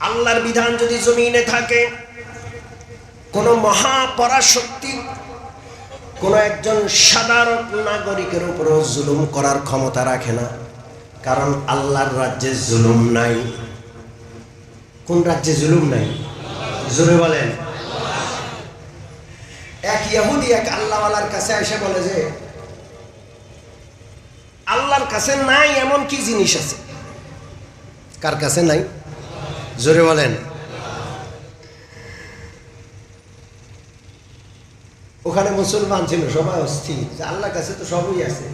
আল্লাহর বিধান যদি জমিনে থাকে, কোন মহাপরাশক্তি, কোন একজন সাধারণ নাগরিকের উপরও জুলুম করার ক্ষমতা রাখে না। কারণ আল্লাহর রাজ্যে জুলুম নাই। কোন রাজ্যে জুলুম নাই? জোরে বলেন। এক ইহুদি এক আল্লাহওয়ালার কাছে এসে বলে যে, আল্লাহর কাছে নাই এমন কি জিনিস আছে? কার কাছে নাই? জোরে বলেন। ওখানে মুসলমান ছিল, সবাই অস্থির। আল্লাহর কাছে তো সবই আছে।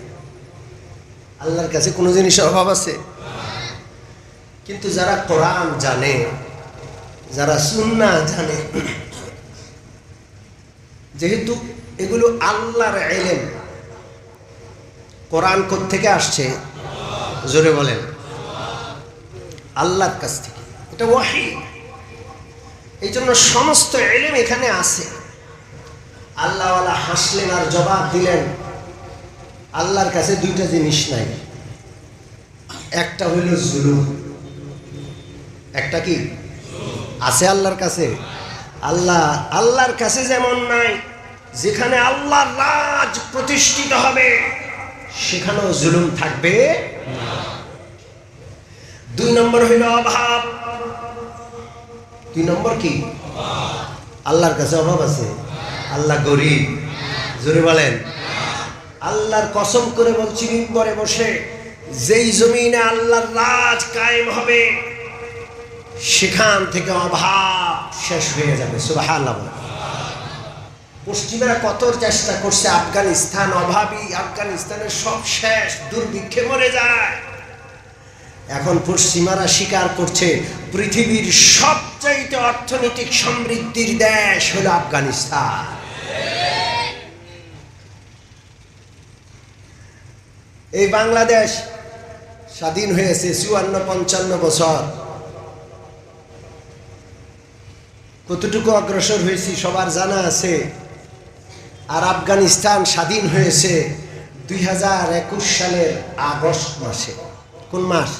আল্লাহর কাছে কোনো জিনিসের অভাব আছে? কিন্তু যারা কোরআন জানে, যারা সুন্না জানে, যেহেতু এগুলো আল্লাহর এলেন কোরআন থেকে আসছে? জোরে বলেন। আল্লাহর কাছ থেকে। এটা ওয়াহি এই জন্য সমস্ত এলেম এখানে আছে। আল্লাহওয়ালা হাসলেন আর জবাব দিলেন, আল্লাহর কাছে দুইটা জিনিস নাই। একটা হইল জুলুম। একটা কি? আছে আল্লাহর কাছে। আল্লাহ, আল্লাহর কাছে যেমন নাই, যেখানে আল্লাহর রাজ প্রতিষ্ঠিত হবে, সেখানেও জুলুম থাকবে দুই নম্বর হইল অভাব। দুই নম্বর কি? আল্লাহর কাছে অভাব আছে। আল্লাহ গরিব। জোরে বলেন। আল্লাহর কসম করে বলছি, মিম্বরে বসে যেই জমিনে আল্লাহর রাজ কায়েম হবে, সেখান থেকে অভাব শেষ হয়ে যাবে। সুবাহ পশ্চিমেরা কত চেষ্টা করছে, আফগানিস্তান অভাবী, আফগানিস্তানের সব শেষ, দুর্ভিক্ষে মরে যায়। এখন পশ্চিমারা স্বীকার করছে, পৃথিবীর সবচাইতে অর্থনৈতিক সমৃদ্ধির দেশ হলো আফগানিস্তান। এই বাংলাদেশ স্বাধীন হয়েছে চুয়ান্ন পঞ্চান্ন বছর। কতটুকু অগ্রসর হয়েছি সবার জানা আছে। আর আফগানিস্তান স্বাধীন হয়েছে দুই হাজার একুশ সালের আগস্ট মাসে। কোন মাস?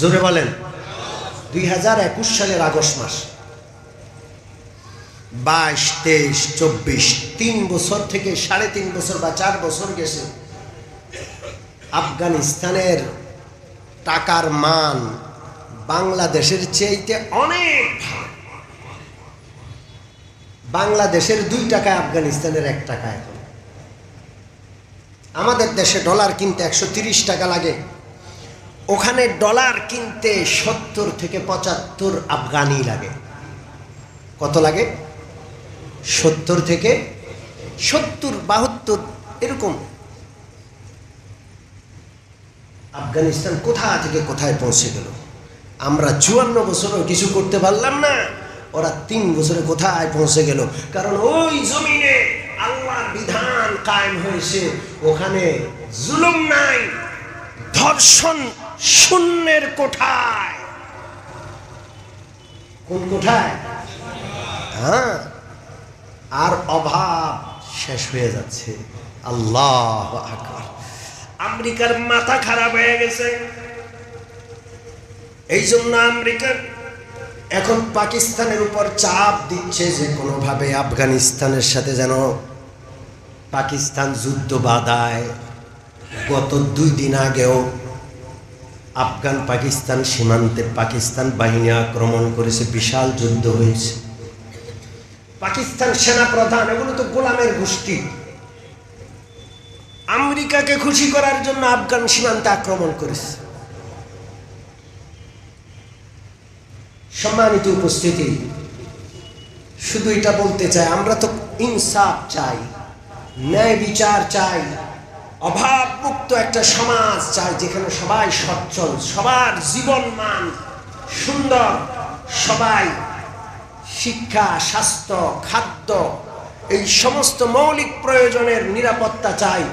জোরে বলেন। দুই হাজার একুশ সালের আগস্ট মাস। বাইশ, তেইশ, চব্বিশ, তিন বছর থেকে সাড়ে তিন বছর বা চার বছর গেছে। আফগানিস্তানের টাকার মান বাংলাদেশের চেয়েতে অনেক বাংলাদেশের দুই টাকায়, আফগানিস্তানের এক টাকা এখন আমাদের দেশে ডলার কিনতে একশো টাকা লাগে। ওখানে ডলার কিনতে সত্তর থেকে পঁচাত্তর আফগানি লাগে। কত লাগে? সত্তর থেকে সত্তর, বাহাত্তর, এরকম। আফগানিস্তান কোথা থেকে কোথায় পৌঁছে গেল? আমরা চুয়ান্ন বছরও কিছু করতে পারলাম না, ওরা তিন বছরে কোথায় পৌঁছে গেল? কারণ ওই জমিনে আল্লাহর বিধান কায়েম হয়েছে, ওখানে জুলুম নাই, ধর্ষণ শূন্যের কোঠায়। কোন কোঠায়? হ্যাঁ। আর অভাব শেষ হয়ে যাচ্ছে। আল্লাহ আকবার। আমেরিকার মাথা খারাপ হয়ে গেছে। এই জন্য আমেরিকার এখন পাকিস্তানের উপর চাপ দিচ্ছে যে কোনোভাবে আফগানিস্তানের সাথে যেন পাকিস্তান যুদ্ধ বাধায়। গত দুই দিন আগেও আফগান পাকিস্তান সীমান্তে পাকিস্তান বাহিনী আক্রমণ করেছে, বিশাল যুদ্ধ হয়েছে। পাকিস্তান সেনা প্রধান এগুলো তো গোলামের গোষ্ঠী। আমেরিকাকে খুশি করার জন্য আফগান সীমান্তে আক্রমণ করেছে। সম্মানিত উপস্থিতি, শুধু এটা বলতে চাই, আমরা তো ইনসাফ চাই, ন্যায় বিচার চাই। অভাব মুক্ত একটা সমাজ চাই যেখানে সবাই সচ্ছল, সবার জীবন মান সুন্দর, সবাই শিক্ষা, স্বাস্থ্য, খাদ্য, এই সমস্ত মৌলিক প্রয়োজনের নিরাপত্তা চাই।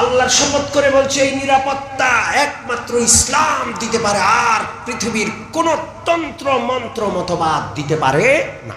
আল্লাহর শপথ করে বলছে, এই নিরাপত্তা একমাত্র ইসলাম দিতে পারে, আর পৃথিবীর কোন তন্ত্র, মন্ত্র, মতবাদ দিতে পারে না।